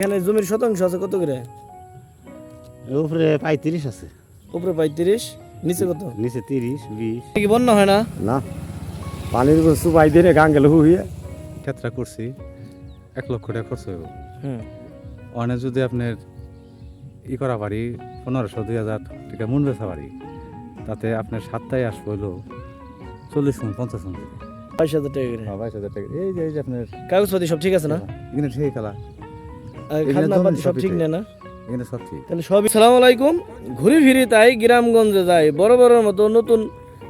এখানে জমির শতাংশ আছে কত করে? উপরে পঁয়ত্রিশ আছে। উপরে পঁয়ত্রিশ নিচে কত? নিচে তিরিশ বিশ। কি বন্যা হয় না? না। পানির সুপাই দিয়ে গান গেল হুইয়ে। ক্ষেত্রা করছি এক লক্ষ টাকা খরচ হইব। হুম। অনেক যদি আপনার ই করা পারি পনেরোশো দুই হাজার টাকা মন বেচা পারি তাতে আপনার সাতটায় আসব হলো চল্লিশ মন পঞ্চাশ মন। বাইশ হাজার টাকা বাইশ হাজার টাকা। এই যে এই যে আপনার কাগজপাতি সব ঠিক আছে না? এখানে সেই খেলা। আর এখানে খাজনা জমি পাতি সব ঠিক ঠিক। না এখানে সব ঠিক। তাহলে সবই সালাম আলাইকুম। ঘুরি ফিরি তাই গ্রামগঞ্জে যাই। বড় বড় মতো নতুন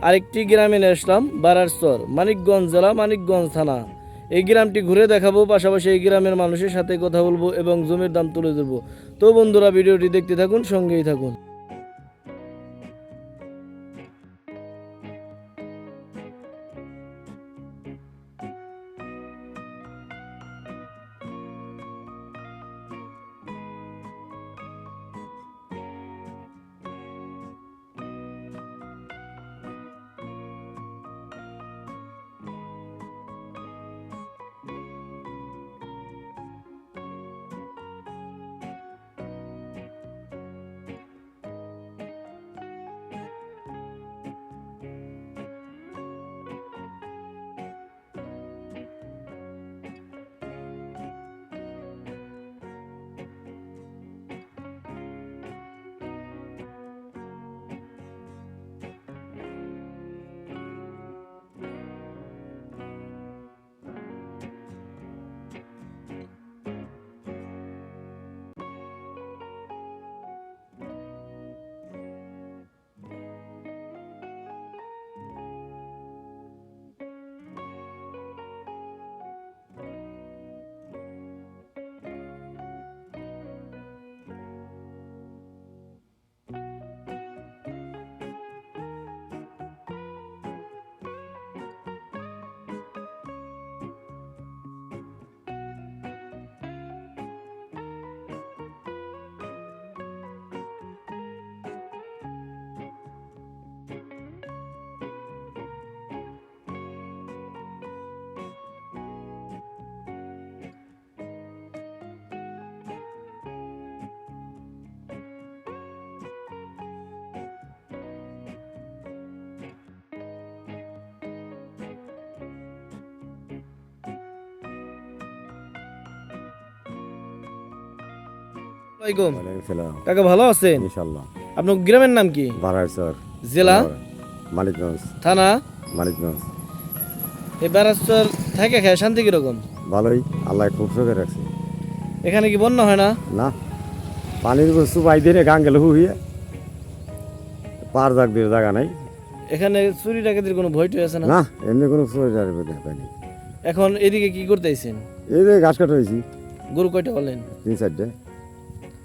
আরেকটি গ্রামে নিয়ে আসলাম বারারস্তর মানিকগঞ্জ জেলা মানিকগঞ্জ থানা। এই গ্রামটি ঘুরে দেখাবো পাশাপাশি এই গ্রামের মানুষের সাথে কথা বলব এবং জমির দাম তুলে ধরবো। তো বন্ধুরা ভিডিওটি দেখতে থাকুন সঙ্গেই থাকুন। ওয়ালাইকুম কাকা ভালো আছেন? ইনশাল্লাহ আপনার গ্রামের নাম কি? বারারসর জেলা? মানিকগঞ্জ। থানা? মানিকগঞ্জ। এই বারাস্তর থাকে খায় শান্তি কীরকম? ভালোই। আল্লাহ খুব সুখে রাখছে। এখানে কি বন্যা হয় না? না। পানির সুপাই দিয়ে গান গেল হুইয়ে। পার যাক দিয়ে জায়গা নাই। এখানে চুরি ডাকাতির কোনো ভয় টয় আছে না? না এমনি কোনো সুবিধার পাইনি এখন এদিকে কি করতেছেন এই যে ঘাস কাটা হয়েছি গরু কয়টা বলেন তিন চারটে।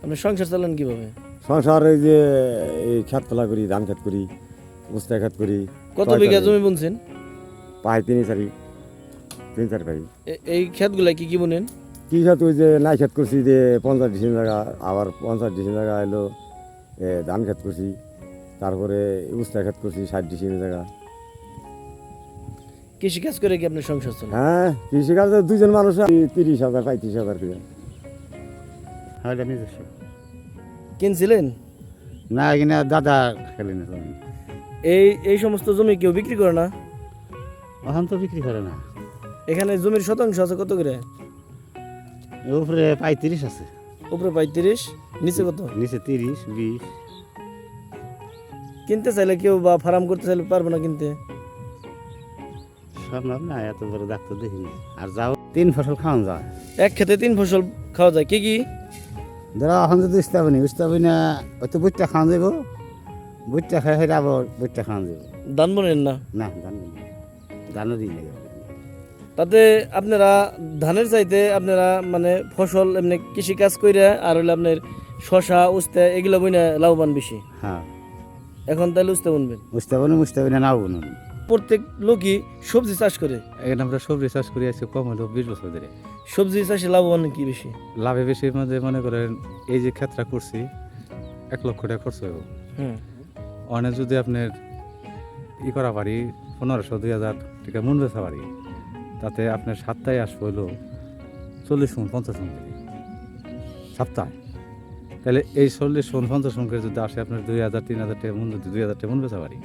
আপনি সংসার চালান কীভাবে? সংসার এই যে এই খেত তোলা করি ধান খেত করি উস্তা খেত করি কত বিঘা জমি বুনছেন? পাই তিন চারি তিন চার পাই। এই ক্ষেতগুলা কি কি বুনেন? কি খেত ওই যে নাই খেত করছি যে পঞ্চাশ ডিসিম জায়গা আবার পঞ্চাশ ডিসিম জায়গা এলো এ, ধান খেত করছি তারপরে উস্তা খেত করছি ষাট ডিসিম জায়গা। কৃষিকাজ করে কি আপনার সংসার চলে হ্যাঁ কৃষিকাজে দুজন মানুষ আমি তিরিশ হাজার পঁয়ত্রিশ হাজার করে। হয় নিজস্ব। কিনছিলেন? না এখানে দাদা খেলি না এই এই সমস্ত জমি কেউ বিক্রি করে না? ওখান তো বিক্রি করে না। এখানে জমির শতাংশ আছে কত করে? উপরে পঁয়ত্রিশ আছে। উপরে পঁয়ত্রিশ নিচে কত? নিচে তিরিশ বিশ। কিনতে চাইলে কেউ বা ফার্ম করতে চাইলে পারবে না কিনতে। সম্ভব না এত বড় ডাক্তার দেখিনি। আর যাও তিন ফসল খাওয়ান যায়। এক খেতে তিন ফসল খাওয়া যায়। কি কি? ধরো এখন যদি উস্তাবনি উস্তাবনি ওই তো বুটটা খাওয়ান যাব। বুটটা খাই হয়ে আবার বুটটা খাওয়ান যাব। ধান বোনেন না? না ধান ধানও দিই নাই তাতে আপনারা ধানের চাইতে আপনারা মানে ফসল এমনি কৃষি কাজ করে আর হলে আপনার শশা উস্তে এগুলো বইনা লাভবান বেশি। হ্যাঁ। এখন তাহলে উস্তে বুনবেন? উস্তাবনি মুস্তাবনি নাও বুনুন। প্রত্যেক লোকই সবজি চাষ করে। এখানে আমরা সবজি চাষ করে আছি কম হলো বিশ বছর ধরে। সবজি চাষে লাভবান কি বেশি? লাভে বেশির মধ্যে মনে করেন এই যে ক্ষেত্রা করছি এক লক্ষ টাকা খরচ হইব। হুম। অনেক যদি আপনার ই করা পারি পনেরোশো দুই হাজার টাকা মন বেচা পারি তাতে আপনার সাতটায় আসব হলো চল্লিশ মন পঞ্চাশ মন সপ্তাহে তাহলে এই চল্লিশ মন পঞ্চাশ মন করে যদি আসে আপনার দুই হাজার তিন হাজার টাকা মন যদি দুই হাজার টাকা মন বেচা পারি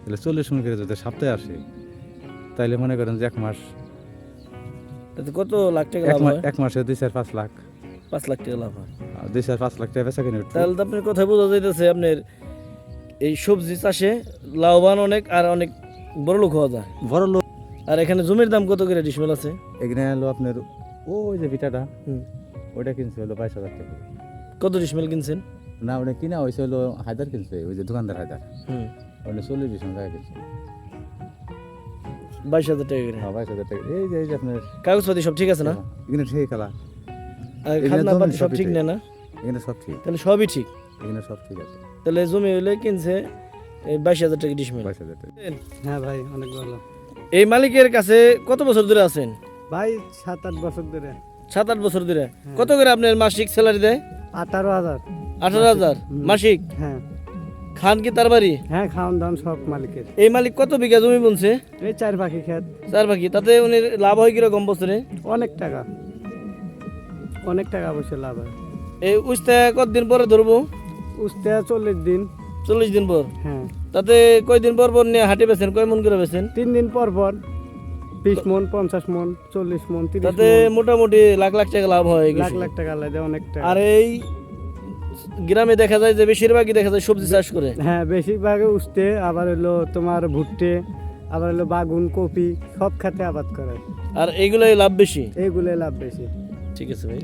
তাহলে চল্লিশ মন করে যদি সপ্তাহে আসে তাহলে মনে করেন যে এক মাস তাতে কত লাখ টাকা লাভ হয়? এক মাসে দুই চার পাঁচ লাখ। পাঁচ লাখ টাকা লাভ হয়। দুই চার পাঁচ লাখ টাকা বেচা কিনে তাহলে তো আপনার কথা বোঝা যাইতেছে আপনার এই সবজি চাষে লাভবান অনেক আর অনেক বড় লোক হওয়া যায়। বড় লোক। আর এখানে জমির দাম কত করে ডিসমেল আছে? এখানে হলো আপনার ওই যে ভিটাটা। ওইটা কিনছে হলো বাইশ হাজার টাকা। কত ডিসমেল কিনছেন? না ওটা কিনা হয়েছে হলো হাজার কিনছে ওই যে দোকানদার হুম। ওটা চল্লিশ বিশ টাকা কিনছে। বাইশ হাজার টাকা করে। হ্যাঁ বাইশ হাজার টাকা। এই যে এই যে আপনার কাগজপাতি সব ঠিক আছে না? এখানে ঠিক খেলা। সব ঠিক। নেই না এখানে সব ঠিক। তাহলে সবই ঠিক? এখানে সব ঠিক আছে। তাহলে জমি হইলে কিনছে এই বাইশ হাজার টাকা ডিসমেল। বাইশ হাজার টাকা। হ্যাঁ ভাই অনেক ভালো। এই মালিকের কাছে কত বছর ধরে আছেন? ভাই সাত আট বছর ধরে। সাত আট বছর ধরে। কত করে আপনার মাসিক স্যালারি দেয়? আঠারো হাজার। আঠারো হাজার মাসিক? হ্যাঁ। খান কি তার বাড়ি? হ্যাঁ খাওয়ান দাওয়ান সব মালিকের। এই মালিক কত বিঘা জমি বুনছে? এই চার পাখি খেত। চার বাকি তাতে উনি লাভ হয় কীরকম বছরে? অনেক টাকা। অনেক টাকা অবশ্যই লাভ হয়। এই উস্তা কতদিন পরে ধরবো? উঠতে চল্লিশ দিন। চল্লিশ দিন পর? হ্যাঁ। তাতে কয়দিন পর পর নিয়ে হাটে বেছেন কয় মন করে বেছেন? তিন দিন পর পর। বিশ মন পঞ্চাশ মন চল্লিশ মন তাতে মোটামুটি লাখ লাখ টাকা লাভ হয় লাখ লাখ টাকা লাগে অনেক টাকা। আর এই গ্রামে দেখা যায় যে বেশিরভাগই দেখা যায় সবজি চাষ করে। হ্যাঁ বেশিরভাগ উঠতে আবার হলো তোমার ভুট্টে আবার হলো বাগুন কপি সব খাতে আবাদ করে। আর এইগুলোই লাভ বেশি? এইগুলোই লাভ বেশি। ঠিক আছে ভাই।